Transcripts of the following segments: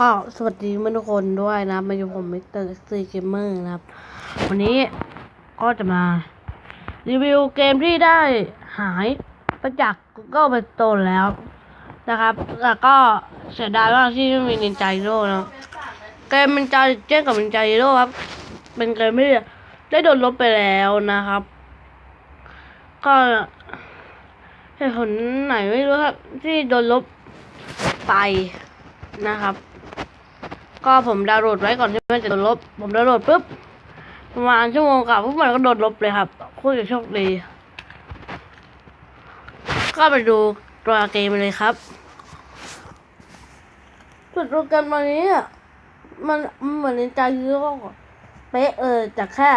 ก็สวัสดีทุกคนด้วยนะ มาอยู่ผมมิสเตอร์ซีเกมเมอร์นะครับ วันนี้ก็จะมา รีวิวเกมที่ได้หายไปจาก Google Play Store แล้วนะครับ แล้วก็เสียดายมากที่ไม่มีนินจาโร่นะเกมนินจาเจ้นกับนินจาโร่ครับ เป็นเกมที่ได้โดนลบไปแล้วนะครับ ก็เหตุผลไหนไม่รู้ครับ ที่โดนลบไปนะครับ ก็ผมดาวน์โหลดไว้ก่อนที่มันจะโดนลบ ผมดาวน์โหลดปุ๊บประมาณชั่วโมงกับปุ๊บมันก็โดนลบเลยครับโคตรจะโชคดีก็ไปดูตัวเกมเลยครับจุดโปรแกรมวันนี้อะมันมันเหมือนในใจเยอะกว่เป๊ะเออจากแค่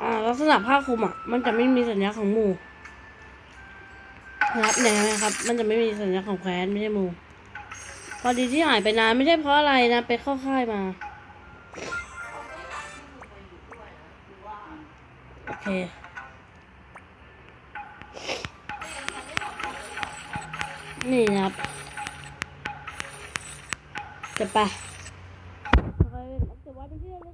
อ่าลักษณะผ้าคลุมอะ มันจะไม่มีสัญลักษณ์ของหมู่นะครับเนี่ยนะครับ มันจะไม่มีสัญลักษณ์ของแคว้นไม่ใช่หมู่ พอดีที่หายไปนานไม่ใช่เพราะอะไรนะ ไปเข้าค่ายมา โอเคนี่นะครับจะไปจะไว้เป็นที่าไม่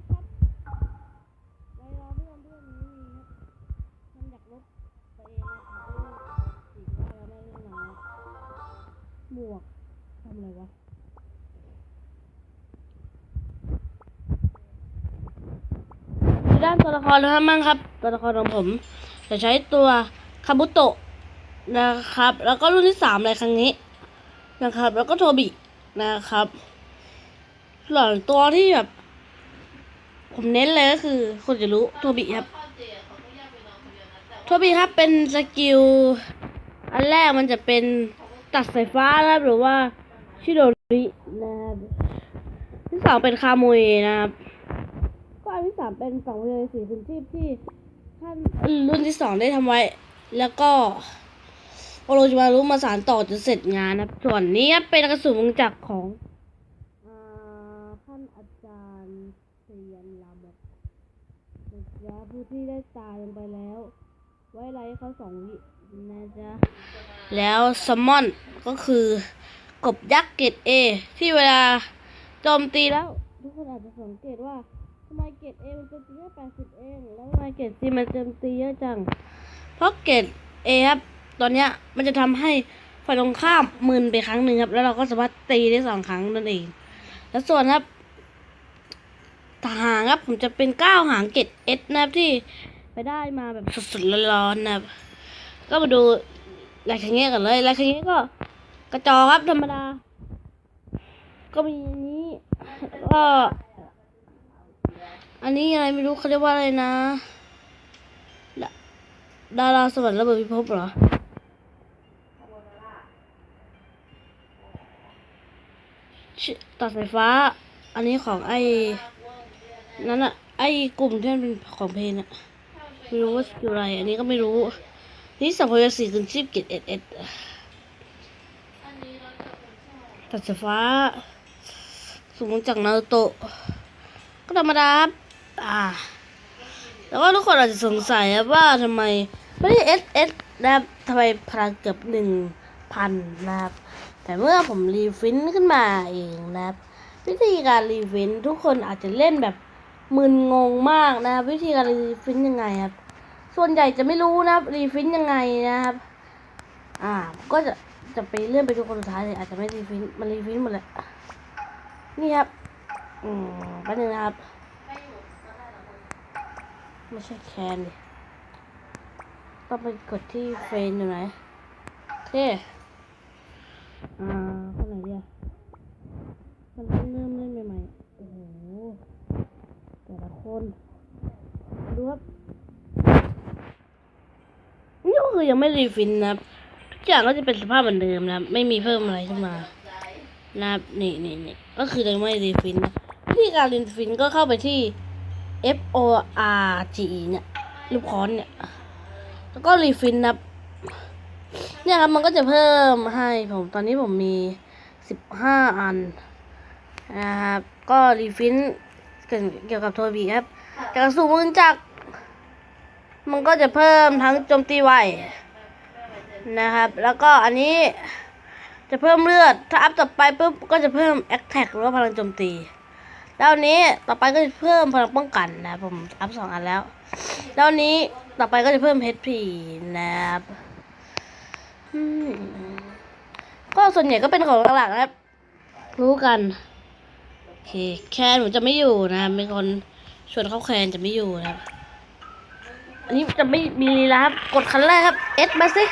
ใช่ ละครนะครับมั่งครับ ตัวละครของผม จะใช้ตัวคาบุโตะนะครับ แล้วก็รุ่นที่สามในครั้งนี้ นะครับ แล้วก็โทบินะครับหล่อนตัวที่แบบ ผมเน้นเลยก็คือคนจะรู้โทบิครับโทบิครับเป็นสกิลอันแรกมันจะเป็นตัดสายฟ้านะครับหรือว่าชิโดรินะครับที่สองเป็นคาโมยนะครับ สามเป็นสองเลยสี่คุณชีพที่ท่านรุ่นที่สองได้ทำไว้ แล้วก็โอโรจิมารุมาสารต่อจนเสร็จงานนะส่วนนี้เป็นกระสุนวงจักรของอท่านอาจารย์เซียนลามกนะจ๊ะผู้ที่ได้ตายลงไปแล้ว ไว้ไรเขาสองวินะจ๊ะแล้วซัมอนก็คือกบยักษ์เกรดเอที่เวลาโจมตีแล้ว ทุกคนอาจจะสังเกตว่า ไมเกรดเอมันโจมตีแค่แปดสิบเองแล้วทำไมเกรดซีมันโจมตีเยอะจัง เพราะเกรดเอครับ ตอนเนี้ยมันจะทำให้ฝ่ายตรงข้ามมึนไปครั้งหนึ่งครับ แล้วเราก็สามารถตีได้สองครั้งนั่นเอง แล้วส่วนครับทหารครับผมจะเป็นเก้าหางเกรดเอสนะครับที่ไปได้มาแบบสดๆร้อนๆนะครับ ก็มาดูลายคังเงี้ยกันเลยลายคังเงี้ยก็กระจอกครับธรรมดา ก็มีอันนี้ก็ นนี้อะไรไม่รู้เขาเรียกว่าอะไรนะดาดาราสวรรค์ระเบิดพิภพเหรอตัดสายฟ้า อันนี้ของไอ้นั่นอะไอ้กลุ่มที่มันเป็นของเพลงอะไม่รู้ว่าคืออะไร อันนี้ก็ไม่รู้ นี่สัมภเวสีคืนชีพเกตเอ็ดเอ็ดตัดสายฟ้า สูงจากนารูโตะก็ธรรมดาครับ อ่าแต่ว่าทุกคนอาจจะสงสัยว่าทำไมไม่ได้เอสเอสนะครับทำไมพลังเกือบหนึ่งพันนะครับ แต่เมื่อผมรีฟินขึ้นมาเองนะครับ วิธีการรีฟินทุกคนอาจจะเล่นแบบมึนงงมากนะครับ วิธีการรีฟินยังไงครับ ส่วนใหญ่จะไม่รู้นะครับรีฟินยังไงนะครับ อ่า ก็จะจะไปเลื่อนไปดูคนสุดท้ายเลยอาจจะไม่รีฟินมันรีฟินหมดเลยนี่ครับ อืมแป๊บนึงนะครับ ไม่ใช่แคนดิต้องไปกดที่เฟรนอยู่ไหนโอเคอ่าคนไหนเดียมันเพิ่งเริ่มเล่นใหม่ๆโอ้โหแต่ละคนดูครับนี่ก็คือยังไม่รีฟินนะครับทุกอย่างก็จะเป็นสภาพเหมือนเดิมนะครับ ไม่มีเพิ่มอะไรขึ้นมานะครับนี่นี่นี่ก็คือยังไม่รีฟินนะวิธีการรีฟินก็เข้าไปที่ F O R G เนี่ยรูปค้อนเนี่ย แล้วก็รีฟินนะเนี่ยครับมันก็จะเพิ่มให้ผมตอนนี้ผมมีสิบห้าอันนะครับ ก็รีฟินเกี่ยวกับโทบีครับจากสูมือจากมันก็จะเพิ่มทั้งโจมตีไวนะครับ แล้วก็อันนี้จะเพิ่มเลือด ถ้าอัพต่อไปปุ๊บก็จะเพิ่มแอคแท็กหรือว่าพลังโจมตี แล้วนี้ต่อไปก็จะเพิ่มพลังป้องกันนะครับผมอัพสองอันแล้ว แล้วนี้ต่อไปก็จะเพิ่ม HP นะครับก็ส่วนใหญ่ก็เป็นของหลักๆนะครับรู้กันโอเคแคนผมจะไม่อยู่นะเป็นคนชวนเข้าแคนจะไม่อยู่นะครับอันนี้จะไม่มีลีลาครับกดคันแรกครับเอสมาสิ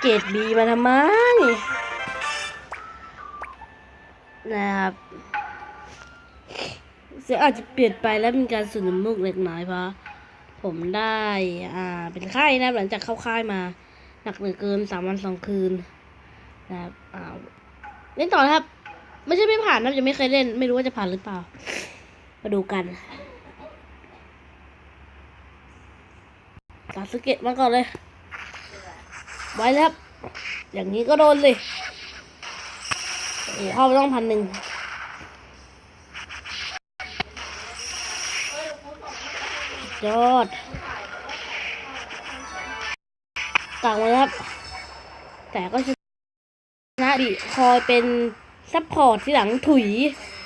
เกรดบีมาทำไมนะครับ เสียงอาจจะเปลี่ยนไปแล้วมีการสูดน้ำมูกเล็กน้อยเพราะผมได้อ่าเป็นไข้นะหลังจากเข้าค่ายมา หนักเหลือเกินสามวันสองคืนนะครับอ้าวเล่นต่อนะครับ ไม่ใช่ไม่ผ่านนะยังไม่เคยเล่น ไม่รู้ว่าจะผ่านหรือเปล่า มาดูกันสาสเกะมาก่อนเลย ไว้แล้วอย่างนี้ก็โดนเลยโอ้เข้าไปต้องพันหนึ่ง ยอดต่างมาแล้วครับ แต่ก็ชนะดิคอยเป็นซัพพอร์ตที่หลังถุย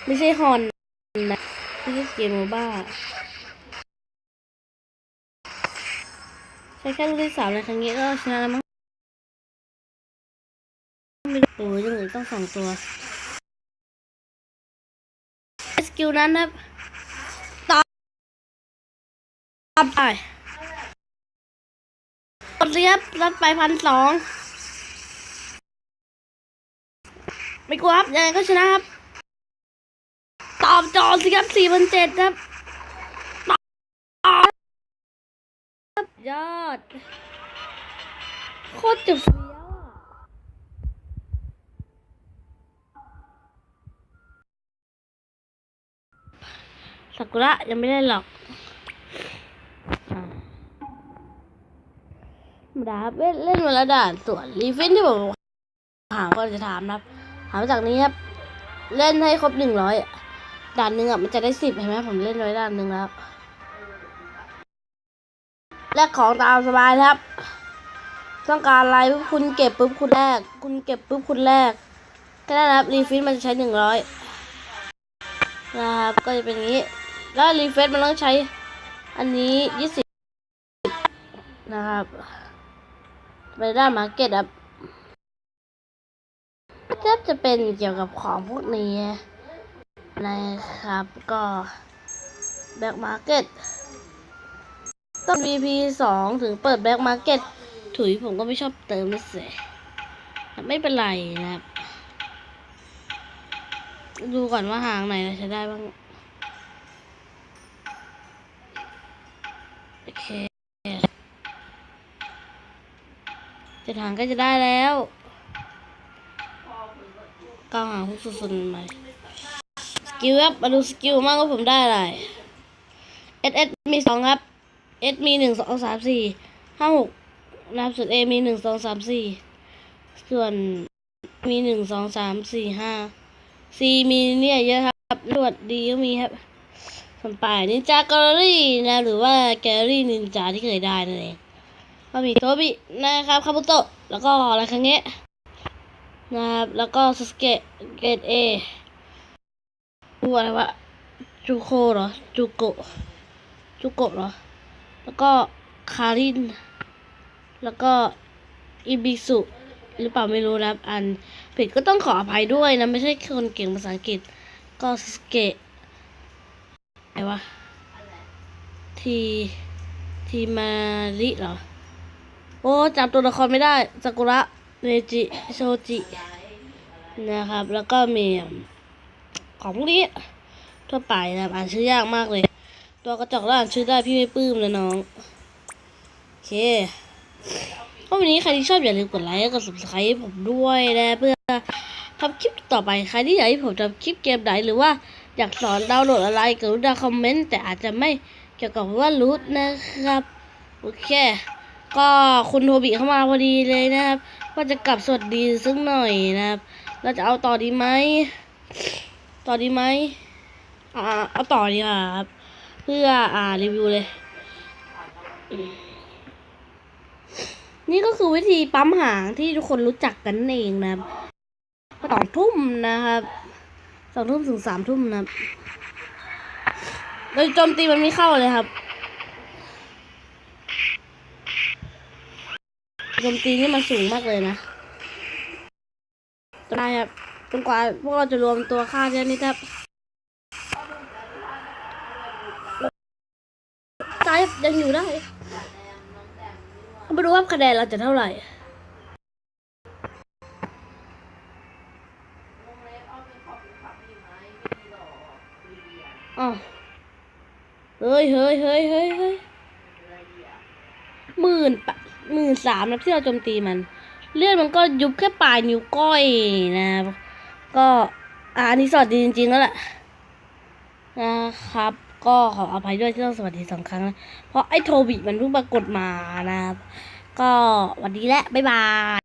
ไม่ใช่ฮอนนะไม่ใช่เกมโมบ้าใช้แค่ลูกที่สามในครั้งนี้ก็ชนะแล้วมั้งโอ้ยยังเหลือต้องสองตัว สกิลนั้นนะครับามไปกดเรียบรัดไปพันสองไม่กลัวครับยังไงก็ชนะครับ ตอบจทย์สิครับสี่พันเจ็ดครับตอบครับยอด โคตรจะเฟี้ยวอะซากุระยังไม่ได้หรอกอ่าธรรม ดาครับเล่นมาแล้วด่านส่วนรีฟินที่ผมถามก็จะถามนะครับถามจากนี้ครับเล่นให้ครบหนึ่งร้อยด่านหนึ่งอะมันจะได้สิบเห็นไหมผมเล่นไว้ด่านหนึ่งแล้วแลกของตามสบายครับ ต้องการอะไรปุ๊บคุณเก็บปุ๊บคุณแลกคุณเก็บปุ๊บคุณแลกแค่นั้นะครับรีฟินมันจะใช้หนึ่งร้อยนะครับก็จะเป็นอย่างนี้ แล้วรีเฟซมันต้องใช้อันนี้ยี่สิบนะครับ ไปด้ามาร์เก็ตครับก็จะเป็นเกี่ยวกับของพวกนี้นะครับก็แบ็กมาร์เก็ตต้อง VP สองถึงเปิดแบ็กมาร์เก็ตถุยผมก็ไม่ชอบเติมไม่เสียไม่เป็นไรนะครับ ดูก่อนว่าหางไหนเราใช้ได้บ้าง เจะทางก็จะได้แล้วก้าวหางฮุกสุดๆใหม่สกิลครับมาดูสกิลมากว่าผมได้อะไร S S มีสองครับ S มีหนึ่งสองสามสี่ห้าหกนะครับส่วน A มีหนึ่งสองสามสี่ส่วนมีหนึ่งสองสามสี่ห้า C มีเนี่ยเยอะครับรวดดีก็มีครับส่วนป่ายนินจากอรี่นะหรือว่าแกลลี่นินจาที่เคยได้นั่นเอง ก็มีโทบินะครับคาบุโตะแล้วก็อะไรครั้งนี้ยนะครับแล้วก็สสเกตเกตเอดูอะไรวะจูโคเหรอจูโกะจูโกะเหรอ แล้วก็คาริน แล้วก็อิบิสุหรือเปล่าไม่รู้นะครับ อันผิดก็ต้องขออภัยด้วยนะ ไม่ใช่คนเก่งภาษาอังกฤษ ก็สสเกตอะไรวะทีทีมาริเหรอ โอ้จำตัวละครไม่ได้ซากุระเนจิโชจินะครับ แล้วก็มีของพวกนี้ทั่วไปนะอ่านชื่อยากมากเลย ตัวกระจอกแล้วอ่านชื่อได้พี่ไม่ปลื้มเลยน้อง โอเคก็วันนี้ใครที่ชอบอย่าลืมกดไลค์และกด subscribe ให้ผมด้วยนะเพื่อทำคลิปต่อไปใครที่อยากให้ผมทำคลิปเกมไหนหรือว่าอยากสอนดาวน์โหลดอะไรกรุณาคอมเมนต์แต่อาจจะไม่เกี่ยวกับว่ารูทนะครับ โอเค ก็คุณโทบิเข้ามาพอดีเลยนะครับว่าจะกลับสวัสดีซึ่งหน่อยนะครับ เราจะเอาต่อดีไหม ต่อดีไหมอ่าเอาต่อดีครับ เพื่ออ่ารีวิวเลย นี่ก็คือวิธีปั๊มหางที่ทุกคนรู้จักกันนั่นเองนะครับสองทุ่มนะครับสองทุ่มถึงสามทุ่มนะครับโดยโจมตีมันไม่เข้าเลยครับ โจมตีนี่มันสูงมากเลยนะได้ครับจนกว่าพวกเราจะรวมตัวค่าเท่านี้ครับตายยังอยู่ได้มาดูว่าคะแนนเราจะเท่าไหร่อ้าวเฮ้ยเฮ้ยเฮ้ยเฮ้ยเฮ้ยหมื่นปะ หมื่นสามนะที่เราโจมตีมัน เลือดมันก็ยุบแค่ปลายนิ้วก้อยนะ ก็อันนี้สอดดีจริงๆแล้วแหละนะครับ ก็ขออภัยด้วยที่ต้องสวัสดีสองครั้งนะเพราะไอ้โทบิมันเพิ่งปรากฏมานะครับ ก็วันดีและบ๊ายบาย